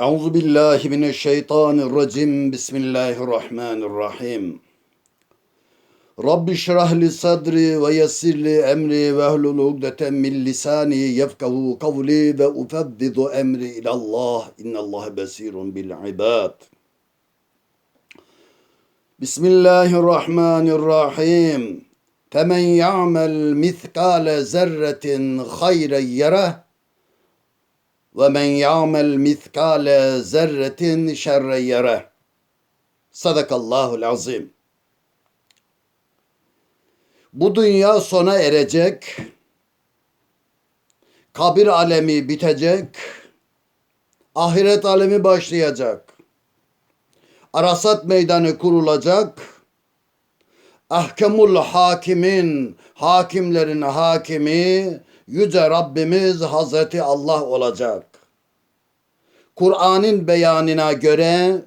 Euzu billahi mineşşeytanirracim. Bismillahirrahmanirrahim. Rabbi şrah li sadri ve yessir li emri ve hlul ugdeten min lisani yefkahu kavli ve ufevvidu emri ilallah. İnnallâhe besirun bil ibad. Bismillahirrahmanirrahim. Femen ya'mel mithkale zerretin hayren yereh ve men ya'mel miskale zerretin şerre yere. Sadakallahul azim. Bu dünya sona erecek. Kabir alemi bitecek. Ahiret alemi başlayacak. Arasat meydanı kurulacak. Ahkemul hakimin, hakimlerin hakimi, Yüce Rabbimiz Hazreti Allah olacak. Kur'an'ın beyanına göre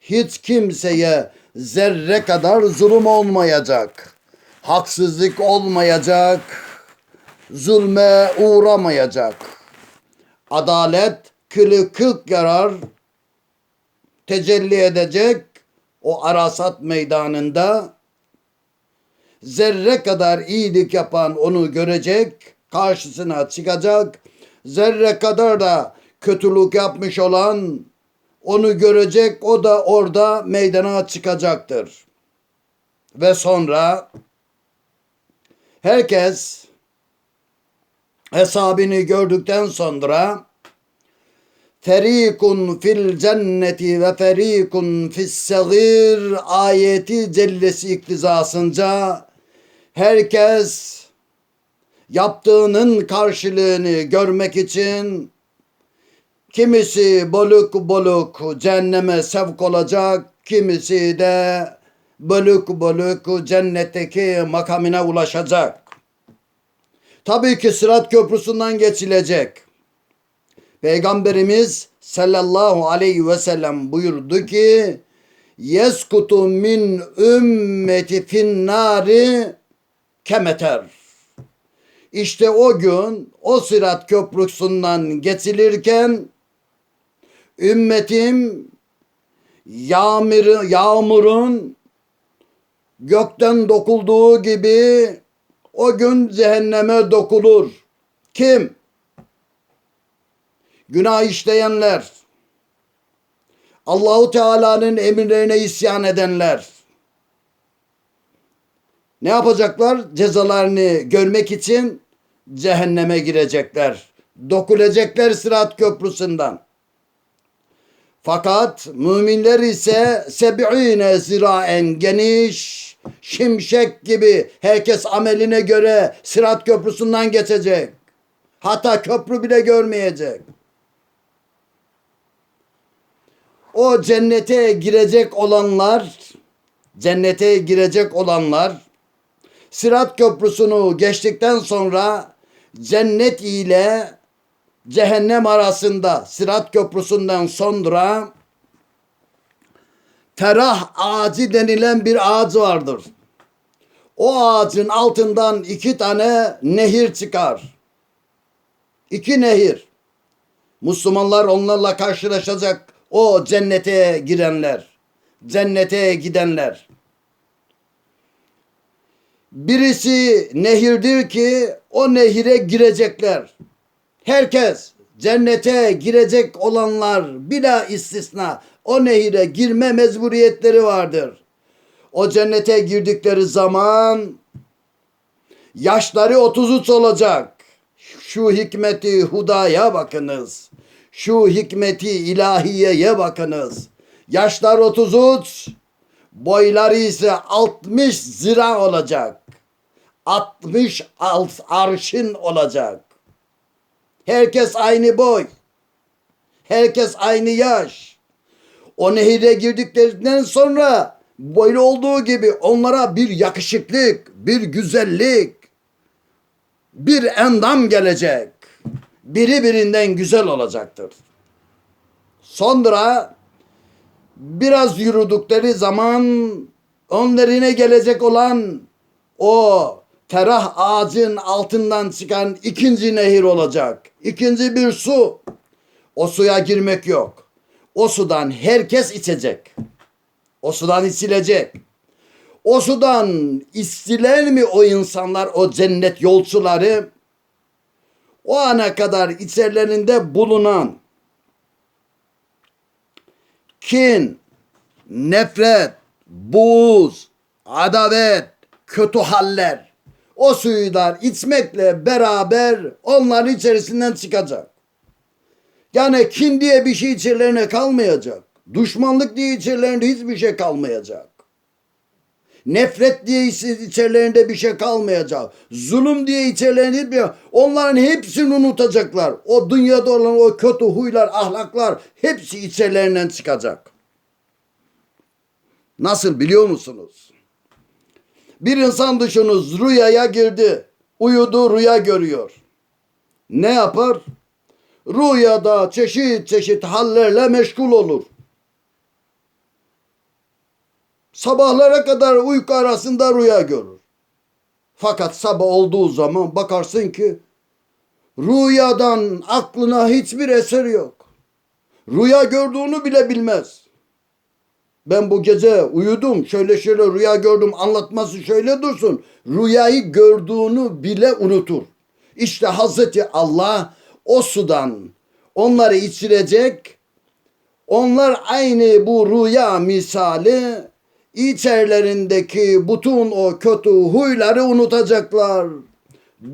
hiç kimseye zerre kadar zulüm olmayacak. Haksızlık olmayacak. Zulme uğramayacak. Adalet kılı kırk yarar tecelli edecek o Arasat meydanında zerre kadar iyilik yapan onu görecek karşısına çıkacak. Zerre kadar da kötülük yapmış olan onu görecek. O da orada meydana çıkacaktır. Ve sonra herkes hesabını gördükten sonra Ferikun fil cenneti ve ferikun fis sagir ayeti cellesi iktizasınca herkes yaptığının karşılığını görmek için kimisi boluk boluk cehenneme sevk olacak, kimisi de boluk boluk cennetteki makamına ulaşacak. Tabii ki Sırat Köprüsü'nden geçilecek. Peygamberimiz sallallahu aleyhi ve sellem buyurdu ki yeskutu min ümmeti finnari kemeter. İşte o gün o Sırat Köprüsü'nden geçilirken ümmetim yağmur, yağmurun gökten dokulduğu gibi o gün cehenneme dokulur. Kim? Günah işleyenler, Allahu Teala'nın emirlerine isyan edenler. Ne yapacaklar? Cezalarını görmek için cehenneme girecekler. Dokulecekler Sırat Köprüsü'nden. Fakat müminler ise sebi'ine ziraen geniş, şimşek gibi herkes ameline göre Sırat Köprüsü'nden geçecek. Hatta köprü bile görmeyecek. O cennete girecek olanlar, cennete girecek olanlar Sırat Köprüsü'nü geçtikten sonra cennet ile cehennem arasında Sırat Köprüsü'nden sonra terah ağacı denilen bir ağaç vardır. O ağacın altından iki tane nehir çıkar. İki nehir. Müslümanlar onlarla karşılaşacak o cennete girenler. Cennete gidenler. Birisi nehirdir ki o nehire girecekler. Herkes cennete girecek olanlar bila istisna o nehire girme mecburiyetleri vardır. O cennete girdikleri zaman yaşları 33 olacak. Şu hikmeti hudaya bakınız. Şu hikmeti ilahiyeye bakınız. Yaşlar 33, boyları ise 60 zira olacak. 60 alt arşın olacak. Herkes aynı boy. Herkes aynı yaş. O nehire girdiklerinden sonra böyle olduğu gibi onlara bir yakışıklık, bir güzellik, bir endam gelecek. Biri birinden güzel olacaktır. Sonra biraz yürüdükleri zaman onlarına gelecek olan o ferah ağacın altından çıkan ikinci nehir olacak. İkinci bir su. O suya girmek yok. O sudan herkes içecek. O sudan içilecek. O sudan içtiler mi o insanlar, o cennet yolcuları? O ana kadar içerilerinde bulunan kin, nefret, buğz, adavet, kötü haller o suyular içmekle beraber onların içerisinden çıkacak. Yani kin diye bir şey içerilerine kalmayacak. Düşmanlık diye içerilerinde hiçbir şey kalmayacak. Nefret diye içerilerinde bir şey kalmayacak. Zulüm diye içerilerinde hiçbir Onların hepsini unutacaklar. O dünyada olan o kötü huylar, ahlaklar hepsi içerilerinden çıkacak. Nasıl biliyor musunuz? Bir insan düşününüz rüyaya girdi. Uyudu rüya görüyor. Ne yapar? Rüyada çeşit çeşit hallerle meşgul olur. Sabahlara kadar uyku arasında rüya görür. Fakat sabah olduğu zaman bakarsın ki rüyadan aklına hiçbir eser yok. Rüya gördüğünü bile bilmez. Ben bu gece uyudum, şöyle şöyle rüya gördüm anlatması şöyle dursun. Rüyayı gördüğünü bile unutur. İşte Hazreti Allah o sudan onları içirecek. Onlar aynı bu rüya misali içerilerindeki bütün o kötü huyları unutacaklar.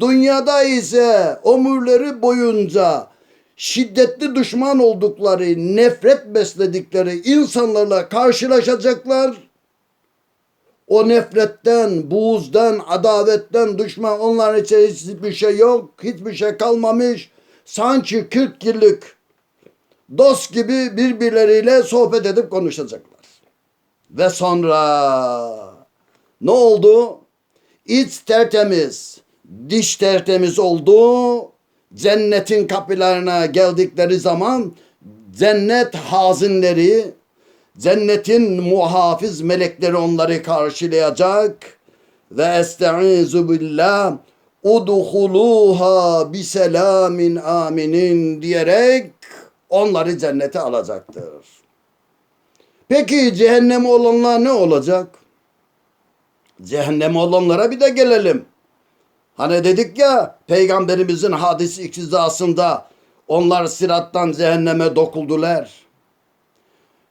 Dünyada ise ömürleri boyunca şiddetli düşman oldukları, nefret besledikleri insanlarla karşılaşacaklar. O nefretten, buğuzdan, adavetten, düşman onların içerisinde hiçbir şey yok. Hiçbir şey kalmamış. Sanki 40 yıllık dost gibi birbirleriyle sohbet edip konuşacaklar. Ve sonra ne oldu? İç tertemiz, diş tertemiz oldu. Cennetin kapılarına geldikleri zaman cennet hazinleri, cennetin muhafiz melekleri onları karşılayacak. Ve estaizu billah udhuluha biselamin aminin diyerek onları cennete alacaktır. Peki cehenneme olanlar ne olacak? Cehenneme olanlara bir de gelelim. Hani dedik ya peygamberimizin hadisi iktizasında onlar sirattan cehenneme dokuldular.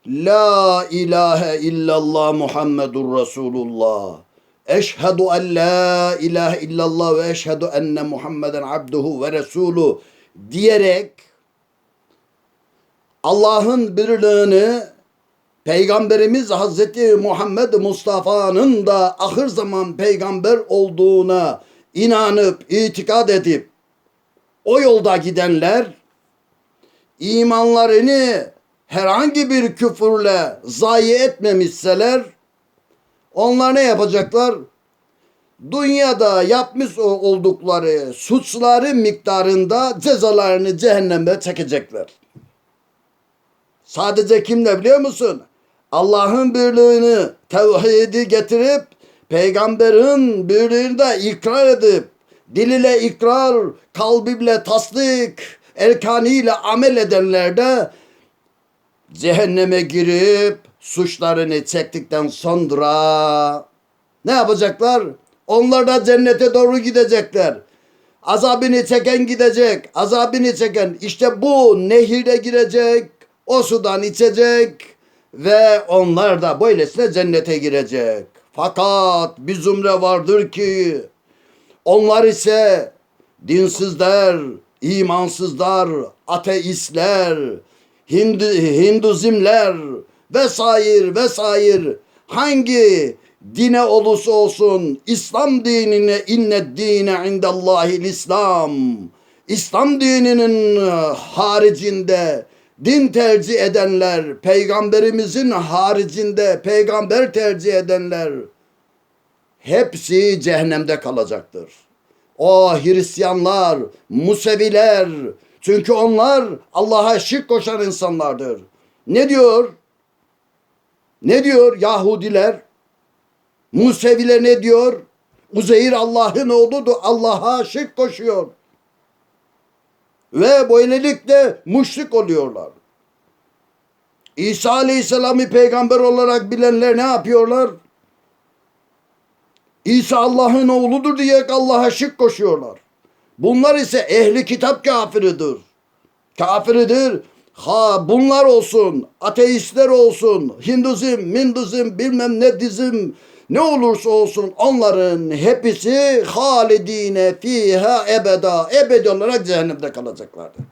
La ilahe illallah Muhammedur Resulullah. Eşhedü en la ilahe illallah ve eşhedü enne Muhammeden abduhu ve resulu diyerek Allah'ın birliğini Peygamberimiz Hazreti Muhammed Mustafa'nın da ahir zaman peygamber olduğuna inanıp itikad edip o yolda gidenler imanlarını herhangi bir küfürle zayi etmemişseler onlar ne yapacaklar? Dünyada yapmış oldukları suçları miktarında cezalarını cehenneme çekecekler. Sadece kimle biliyor musun? Allah'ın birliğini, tevhidi getirip peygamberin birliğini de ikrar edip dil ile ikrar, kalbiyle tasdik, erkaniyle amel edenler de cehenneme girip suçlarını çektikten sonra ne yapacaklar? Onlar da cennete doğru gidecekler. Azabını çeken gidecek. Azabını çeken işte bu nehire girecek. O sudan içecek ve onlar da böylesine cennete girecek. Fakat bir zümre vardır ki onlar ise dinsizler, imansızlar, ateistler, Hindu, Hinduzimler vesaire vesaire. Hangi dine olursa olsun İslam dinine inne dine indallahi İslam İslam dininin haricinde din tercih edenler, peygamberimizin haricinde peygamber tercih edenler hepsi cehennemde kalacaktır. O Hristiyanlar, Museviler çünkü onlar Allah'a şirk koşan insanlardır. Ne diyor? Ne diyor Yahudiler? Museviler ne diyor? Uzeyir Allah'ın oğludur. Allah'a şirk koşuyor. Ve böylelikle müşrik oluyorlar. İsa Aleyhisselam'ı peygamber olarak bilenler ne yapıyorlar? İsa Allah'ın oğludur diye Allah'a şirk koşuyorlar. Bunlar ise ehli kitap kafiridir. Kafiridir. Ha bunlar olsun, ateistler olsun, Hinduzm, Minduzm, bilmem ne dizim, ne olursa olsun onların hepsi halidine fiha ebeda, ebedi olarak cehennemde kalacaklardır.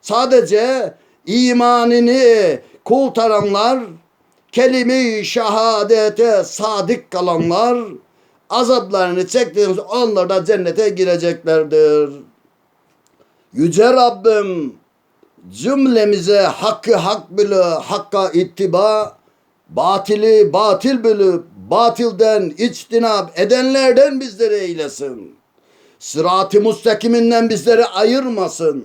Sadece imanını kurtaranlar, kelime-i şehadete sadık kalanlar, azaplarını çektiğimiz onlar da cennete gireceklerdir. Yüce Rabbim cümlemize hakkı hak bilip hakka ittiba, batili batil bilip batilden içtinap edenlerden bizleri eylesin. Sırat-ı müstakiminden bizleri ayırmasın.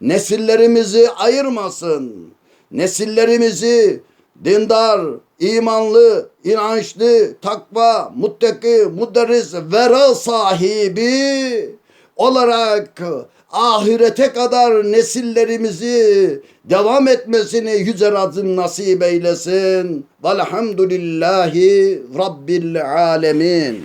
Nesillerimizi ayırmasın. Nesillerimizi dindar, imanlı, inançlı, takva, muttaki, mudarris, vera sahibi olarak ahirete kadar nesillerimizi devam etmesini yüce Rabbim nasip eylesin. Velhamdülillahi Rabbil alemin.